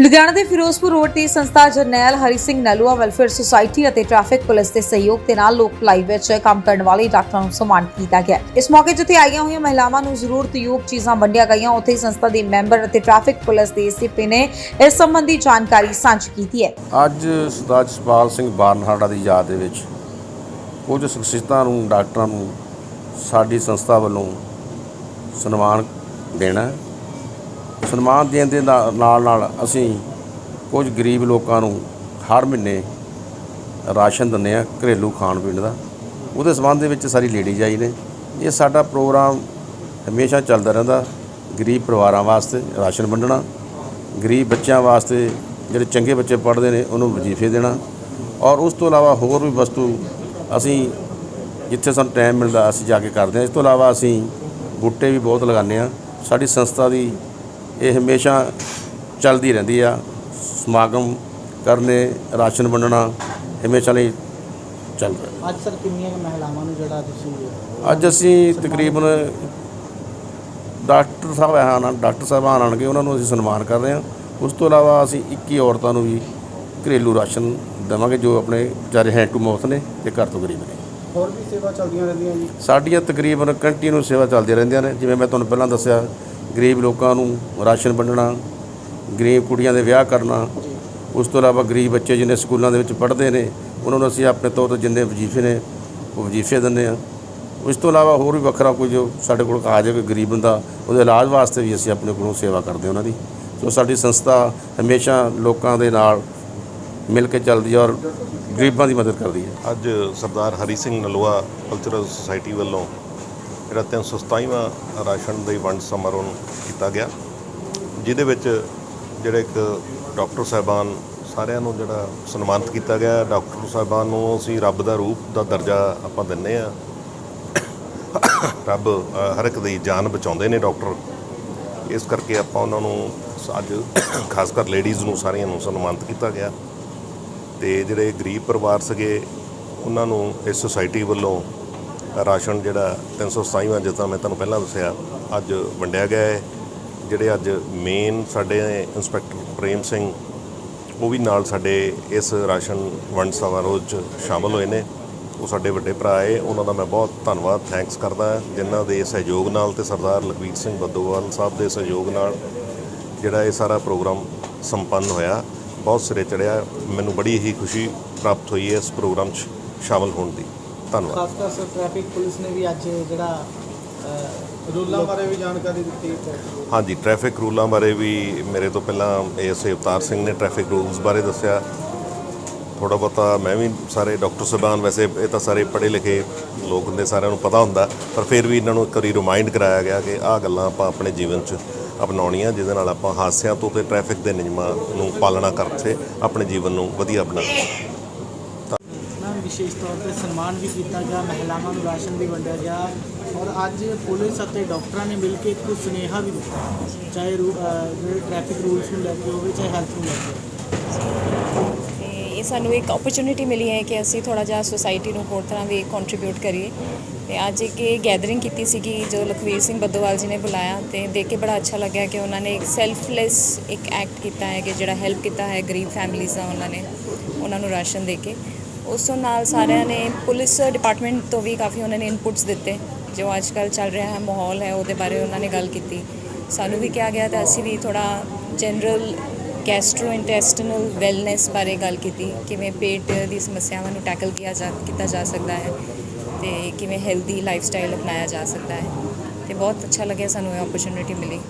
ਲੁਧਿਆਣਾ ਦੇ ਫਿਰੋਜ਼ਪੁਰ ਰੋਡ ਤੇ ਸੰਸਥਾ ਜਰਨੈਲ ਹਰੀ ਸਿੰਘ ਨਲੂਆ ਵੈਲਫੇਅਰ ਸੁਸਾਇਟੀ ਅਤੇ ਟ੍ਰੈਫਿਕ ਪੁਲਿਸ ਦੇ ਸਹਿਯੋਗ ਦੇ ਨਾਲ ਲੋਕ ਭਲਾਈ ਵਿੱਚ ਕੰਮ ਕਰਨ ਵਾਲੇ ਡਾਕਟਰਾਂ ਨੂੰ ਸਨਮਾਨਿਤ ਕੀਤਾ ਗਿਆ। ਇਸ ਮੌਕੇ ਜਿੱਥੇ ਆਈਆਂ ਹੋਈਆਂ ਮਹਿਲਾਵਾਂ ਨੂੰ ਜ਼ਰੂਰਤਯੋਗ ਚੀਜ਼ਾਂ ਵੰਡੀਆਂ ਗਈਆਂ, ਉੱਥੇ ਹੀ ਸੰਸਥਾ ਦੇ ਮੈਂਬਰ ਅਤੇ ਟ੍ਰੈਫਿਕ ਪੁਲਿਸ ਦੇ ਸੀਪੀ ਨੇ ਇਸ ਸੰਬੰਧੀ ਜਾਣਕਾਰੀ ਸਾਂਝੀ ਕੀਤੀ ਹੈ। ਅੱਜ ਸਰਦਾਰ ਜਸਪਾਲ ਸਿੰਘ ਬਾਰਨਹਾੜਾ ਦੀ ਯਾਦ ਦੇ ਵਿੱਚ ਕੁਝ ਸ਼ਖਸੀਅਤਾਂ ਨੂੰ, ਡਾਕਟਰਾਂ ਨੂੰ ਸਾਡੀ ਸੰਸਥਾ ਵੱਲੋਂ ਸਨਮਾਨ ਦੇਣਾ ਸਨਮਾਨ ਦੇਣ ਦੇ ਨਾਲ ਨਾਲ ਅਸੀਂ ਕੁਝ ਗਰੀਬ ਲੋਕਾਂ ਨੂੰ ਹਰ ਮਹੀਨੇ ਰਾਸ਼ਨ ਦਿੰਦੇ ਆ ਘਰੇਲੂ ਖਾਣ ਪੀਣ ਦਾ। ਉਹਦੇ ਸੰਬੰਧ ਦੇ ਵਿੱਚ ਸਾਰੀ ਲੇਡੀਜ਼ ਆਈ ਨੇ। ਇਹ ਸਾਡਾ ਪ੍ਰੋਗਰਾਮ ਹਮੇਸ਼ਾ ਚੱਲਦਾ ਰਹਿੰਦਾ। ਗਰੀਬ ਪਰਿਵਾਰਾਂ ਵਾਸਤੇ ਰਾਸ਼ਨ ਵੰਡਣਾ, ਗਰੀਬ ਬੱਚਿਆਂ ਵਾਸਤੇ ਜਿਹੜੇ ਚੰਗੇ ਬੱਚੇ ਪੜ੍ਹਦੇ ਨੇ ਉਹਨੂੰ ਵਜ਼ੀਫੇ ਦੇਣਾ ਔਰ ਉਸ ਤੋਂ ਇਲਾਵਾ ਹੋਰ ਵੀ ਵਸਤੂ ਅਸੀਂ ਜਿੱਥੇ ਸਾਨੂੰ ਟਾਈਮ ਮਿਲਦਾ ਅਸੀਂ ਜਾ ਕੇ ਕਰਦੇ ਹਾਂ। ਇਸ ਤੋਂ ਇਲਾਵਾ ਅਸੀਂ ਬੂਟੇ ਵੀ ਬਹੁਤ ਲਗਾਉਂਦੇ ਹਾਂ। ਸਾਡੀ ਸੰਸਥਾ ਦੀ ਇਹ ਹਮੇਸ਼ਾ ਚੱਲਦੀ ਰਹਿੰਦੀ ਆ। ਸਮਾਗਮ ਕਰਨੇ ਰਾਸ਼ਨ ਵੰਡਣਾ ਹਮੇਸ਼ਾ ਲਈ ਚੱਲਦਾ ਅੱਜ ਸਰ ਕਿੰਨੀਆਂ ਮਹਿਲਾਵਾਂ ਨੂੰ ਜਿਹੜਾ ਤੁਸੀਂ ਅੱਜ ਅਸੀਂ ਤਕਰੀਬਨ ਡਾਕਟਰ ਸਾਹਿਬ ਆਣ ਡਾਕਟਰ ਸਾਹਿਬਾਨ ਆਣਗੇ ਉਹਨਾਂ ਨੂੰ ਅਸੀਂ ਸਨਮਾਨ ਕਰ ਰਹੇ ਹਾਂ। ਉਸ ਤੋਂ ਇਲਾਵਾ ਅਸੀਂ 21 ਔਰਤਾਂ ਨੂੰ ਵੀ ਘਰੇਲੂ ਰਾਸ਼ਨ ਦੇਵਾਂਗੇ ਜੋ ਆਪਣੇ ਵਿਚਾਰੇ ਹੈਂਡ ਟੂ ਮਾਊਥ ਨੇ ਤੇ ਘਰ ਤੋਂ ਗਰੀਬ ਨੇ। ਹੋਰ ਵੀ ਸੇਵਾ ਚੱਲਦੀਆਂ ਰਹਿੰਦੀਆਂ ਜੀ? ਸਾਡੀਆਂ ਤਕਰੀਬਨ ਕੰਟੀਨਿਊ ਸੇਵਾ ਚੱਲਦੀਆਂ ਰਹਿੰਦੀਆਂ ਨੇ। ਜਿਵੇਂ ਮੈਂ ਤੁਹਾਨੂੰ ਪਹਿਲਾਂ ਦੱਸਿਆ ਗਰੀਬ ਲੋਕਾਂ ਨੂੰ ਰਾਸ਼ਨ ਵੰਡਣਾ, ਗਰੀਬ ਕੁੜੀਆਂ ਦੇ ਵਿਆਹ ਕਰਨਾ, ਉਸ ਤੋਂ ਇਲਾਵਾ ਗਰੀਬ ਬੱਚੇ ਜਿਹਨੇ ਸਕੂਲਾਂ ਦੇ ਵਿੱਚ ਪੜ੍ਹਦੇ ਨੇ, ਉਹਨਾਂ ਨੂੰ ਅਸੀਂ ਆਪਣੇ ਤੌਰ ਤੇ ਜਿੰਨੇ ਵਜ਼ੀਫੇ ਨੇ, ਉਹ ਵਜ਼ੀਫੇ ਦਿੰਦੇ ਆ ਉਸ ਤੋਂ ਇਲਾਵਾ ਹੋਰ ਵੀ ਵੱਖਰਾ ਕੋਈ ਜੋ ਸਾਡੇ ਕੋਲ ਆ ਜਾਵੇ ਗਰੀਬ ਬੰਦਾ, ਉਹਦੇ ਇਲਾਜ ਵਾਸਤੇ ਵੀ ਅਸੀਂ ਆਪਣੇ ਕੋਲੋਂ ਸੇਵਾ ਕਰਦੇ ਉਹਨਾਂ ਦੀ। ਸੋ ਸਾਡੀ ਸੰਸਥਾ ਹਮੇਸ਼ਾ ਲੋਕਾਂ ਦੇ ਨਾਲ ਮਿਲ ਕੇ ਚੱਲਦੀ ਹੈ ਔਰ ਗਰੀਬਾਂ ਦੀ ਮਦਦ ਕਰਦੀ ਹੈ। ਅੱਜ ਸਰਦਾਰ ਹਰੀ ਸਿੰਘ ਨਲੂਆ ਕਲਚਰਲ ਸੁਸਾਇਟੀ ਵੱਲੋਂ ਜਿਹੜਾ 327ਵਾਂ ਰਾਸ਼ਨ ਦੀ ਵੰਡ ਸਮਾਰੋਹ ਕੀਤਾ ਗਿਆ, ਜਿਹਦੇ ਵਿੱਚ ਜਿਹੜੇ ਇੱਕ ਡਾਕਟਰ ਸਾਹਿਬਾਨ ਸਾਰਿਆਂ ਨੂੰ ਜਿਹੜਾ ਸਨਮਾਨਿਤ ਕੀਤਾ ਗਿਆ, ਡਾਕਟਰ ਸਾਹਿਬਾਨ ਨੂੰ ਅਸੀਂ ਰੱਬ ਦਾ ਰੂਪ ਦਾ ਦਰਜਾ ਆਪਾਂ ਦਿੰਨੇ ਆ ਰੱਬ ਹਰ ਇੱਕ ਦੀ ਜਾਨ ਬਚਾਉਂਦੇ ਨੇ ਡਾਕਟਰ। ਇਸ ਕਰਕੇ ਆਪਾਂ ਉਹਨਾਂ ਨੂੰ ਅੱਜ ਖਾਸ ਕਰ ਲੇਡੀਜ਼ ਨੂੰ ਸਾਰੀਆਂ ਨੂੰ ਸਨਮਾਨਿਤ ਕੀਤਾ ਗਿਆ। ਤੇ ਜਿਹੜੇ ਗਰੀਬ ਪਰਿਵਾਰ ਸੀਗੇ, ਉਹਨਾਂ ਨੂੰ ਇਸ ਸੁਸਾਇਟੀ ਵੱਲੋਂ ਰਾਸ਼ਨ ਜਿਹੜਾ 327ਵਾਂ ਜਿੱਦਾਂ ਮੈਂ ਤੁਹਾਨੂੰ ਪਹਿਲਾਂ ਦੱਸਿਆ, ਅੱਜ ਵੰਡਿਆ ਗਿਆ ਹੈ। ਜਿਹੜੇ ਅੱਜ ਮੇਨ ਸਾਡੇ ਇੰਸਪੈਕਟਰ ਪ੍ਰੇਮ ਸਿੰਘ, ਉਹ ਵੀ ਨਾਲ ਸਾਡੇ ਇਸ ਰਾਸ਼ਨ ਵੰਡ ਸਮਾਰੋਹ 'ਚ ਸ਼ਾਮਲ ਹੋਏ ਨੇ। ਉਹ ਸਾਡੇ ਵੱਡੇ ਭਰਾ ਏ ਉਹਨਾਂ ਦਾ ਮੈਂ ਬਹੁਤ ਧੰਨਵਾਦ ਥੈਂਕਸ ਕਰਦਾ ਜਿਨ੍ਹਾਂ ਦੇ ਸਹਿਯੋਗ ਨਾਲ ਤੇ ਸਰਦਾਰ ਲਖਵੀਰ ਸਿੰਘ ਬੱਦੋਵਾਲ ਸਾਹਿਬ ਦੇ ਸਹਿਯੋਗ ਨਾਲ ਜਿਹੜਾ ਇਹ ਸਾਰਾ ਪ੍ਰੋਗਰਾਮ ਸੰਪੰਨ ਹੋਇਆ, ਬਹੁਤ ਸਿਰੇ ਚੜਿਆ ਮੈਨੂੰ ਬੜੀ ਹੀ ਖੁਸ਼ੀ ਪ੍ਰਾਪਤ ਹੋਈ ਹੈ ਇਸ ਪ੍ਰੋਗਰਾਮ 'ਚ ਸ਼ਾਮਲ ਹੋਣ ਦੀ। ਧੰਨਵਾਦ। ਖਾਸ ਕਰ ਸਰ ਟ੍ਰੈਫਿਕ ਪੁਲਿਸ ਨੇ ਵੀ ਅੱਜ ਜਿਹੜਾ ਰੂਲਾਂ ਬਾਰੇ ਵੀ ਜਾਣਕਾਰੀ ਦਿੱਤੀ ਹੈ ਹਾਂਜੀ ਟ੍ਰੈਫਿਕ ਰੂਲਾਂ ਬਾਰੇ ਵੀ ਮੇਰੇ ਤੋਂ ਪਹਿਲਾਂ ਐਸਏ ਅਵਤਾਰ ਸਿੰਘ ਨੇ ਟ੍ਰੈਫਿਕ ਰੂਲਸ ਬਾਰੇ ਦੱਸਿਆ। ਥੋੜਾ ਬਹੁਤਾ ਮੈਂ ਵੀ ਸਾਰੇ ਡਾਕਟਰ ਸਾਹਿਬਾਨ ਵੈਸੇ ਇਹ ਤਾਂ ਸਾਰੇ ਪੜ੍ਹੇ ਲਿਖੇ ਲੋਕ ਹੁੰਦੇ ਸਾਰਿਆਂ ਨੂੰ ਪਤਾ ਹੁੰਦਾ ਪਰ ਫਿਰ ਵੀ ਇਹਨਾਂ ਨੂੰ ਇੱਕ ਵਾਰੀ ਰਿਮਾਈਂਡ ਕਰਾਇਆ ਗਿਆ ਕਿ ਆਹ ਗੱਲਾਂ ਆਪਾਂ ਆਪਣੇ ਜੀਵਨ 'ਚ ਅਪਣਾਉਣੀਆਂ ਜਿਹਦੇ ਨਾਲ ਆਪਾਂ ਹਾਦਸਿਆਂ ਤੋਂ ਤੇ ਟ੍ਰੈਫਿਕ ਦੇ ਨਿਯਮਾਂ ਨੂੰ ਪਾਲਣਾ ਕਰਕੇ ਆਪਣੇ ਜੀਵਨ ਨੂੰ ਵਧੀਆ ਬਣਾ ਮੈਮ ਵਿਸ਼ੇਸ਼ ਤੌਰ ਤੇ ਸਨਮਾਨ ਵੀ ਕੀਤਾ ਗਿਆ, ਮਹਿਲਾਵਾਂ ਨੂੰ ਰਾਸ਼ਨ ਵੀ ਵੰਡਿਆ ਗਿਆ ਔਰ ਅੱਜ ਪੁਲਿਸ ਅਤੇ ਡਾਕਟਰਾਂ ਨੇ ਮਿਲ ਕੇ ਇੱਕ ਸੁਨੇਹਾ ਵੀ ਦਿੱਤਾ, ਚਾਹੇ ਜਿਹੜੇ ਟ੍ਰੈਫਿਕ ਰੂਲਸ ਨੂੰ ਲੈ ਕੇ ਹੋਵੇ, ਚਾਹੇ ਹੈਲਥ ਨੂੰ ਲੈ ਕੇ ਇਹ ਸਾਨੂੰ ਇੱਕ ਓਪਰਚ्युनिटी ਮਿਲੀ ਹੈ ਕਿ ਅਸੀਂ ਥੋੜਾ ਜਿਹਾ ਸੋਸਾਇਟੀ ਨੂੰ ਹੋਰ ਤਰ੍ਹਾਂ ਵੀ ਕੰਟਰੀਬਿਊਟ ਕਰੀਏ। ਤੇ ਅੱਜ ਇੱਕ ਇਹ ਗੈਦਰਿੰਗ ਕੀਤੀ ਸੀਗੀ, ਜੋ ਲਖਵੀਰ ਸਿੰਘ ਬੱਦੋਵਾਲ ਜੀ ਨੇ ਬੁਲਾਇਆ ਤੇ ਦੇਖ ਕੇ ਬੜਾ ਅੱਛਾ ਲੱਗਿਆ ਕਿ ਉਹਨਾਂ ਨੇ ਇੱਕ ਸੈਲਫਲੈਸ ਇੱਕ ਐਕਟ ਕੀਤਾ ਹੈ ਕਿ ਜਿਹੜਾ ਹੈਲਪ ਕੀਤਾ ਹੈ ਗਰੀਬ ਫੈਮਲੀਜ਼ ਦਾ ਉਹਨਾਂ ਨੇ, ਉਹਨਾਂ ਨੂੰ ਰਾਸ਼ਨ ਦੇ ਕੇ। ਉਸ ਤੋਂ ਨਾਲ ਸਾਰਿਆਂ ਨੇ ਪੁਲਿਸ ਡਿਪਾਰਟਮੈਂਟ ਤੋਂ ਵੀ ਕਾਫੀ ਉਹਨਾਂ ਨੇ ਇਨਪੁਟਸ ਦਿੱਤੇ। ਜੋ ਅੱਜ ਕੱਲ ਚੱਲ ਰਿਹਾ ਹੈ, ਮਾਹੌਲ ਹੈ, ਉਹਦੇ ਬਾਰੇ ਉਹਨਾਂ ਨੇ ਗੱਲ ਕੀਤੀ। ਸਾਨੂੰ ਵੀ ਕਿਹਾ ਗਿਆ ਤਾਂ ਅਸੀਂ ਵੀ ਥੋੜਾ ਜਨਰਲ ਗੈਸਟਰੋਇੰਟੈਸਟੀਨਲ ਵੈਲਨੈਸ ਬਾਰੇ ਗੱਲ ਕੀਤੀ। ਕਿਵੇਂ ਪੇਟ ਦੀ ਸਮੱਸਿਆਵਾਂ ਨੂੰ ਟੈਕਲ ਕੀਤਾ ਜਾ ਕੀਤਾ ਜਾ ਸਕਦਾ ਹੈ ਤੇ ਕਿਵੇਂ ਹੈਲਦੀ ਲਾਈਫ ਸਟਾਈਲ ਅਪਣਾਇਆ ਜਾ ਸਕਦਾ ਹੈ। ਤੇ ਬਹੁਤ ਅੱਛਾ ਲੱਗਿਆ ਸਾਨੂੰ ਇਹ ਓਪਰਚ्युनिटी ਮਿਲੀ।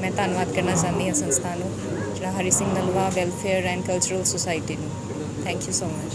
ਮੈਂ ਧੰਨਵਾਦ ਕਰਨਾ ਚਾਹੁੰਦੀ ਹਾਂ ਸੰਸਥਾ ਨੂੰ, ਜਿਹੜਾ Hari Singh Nalwa welfare and cultural society ਨੂੰ। Thank you so much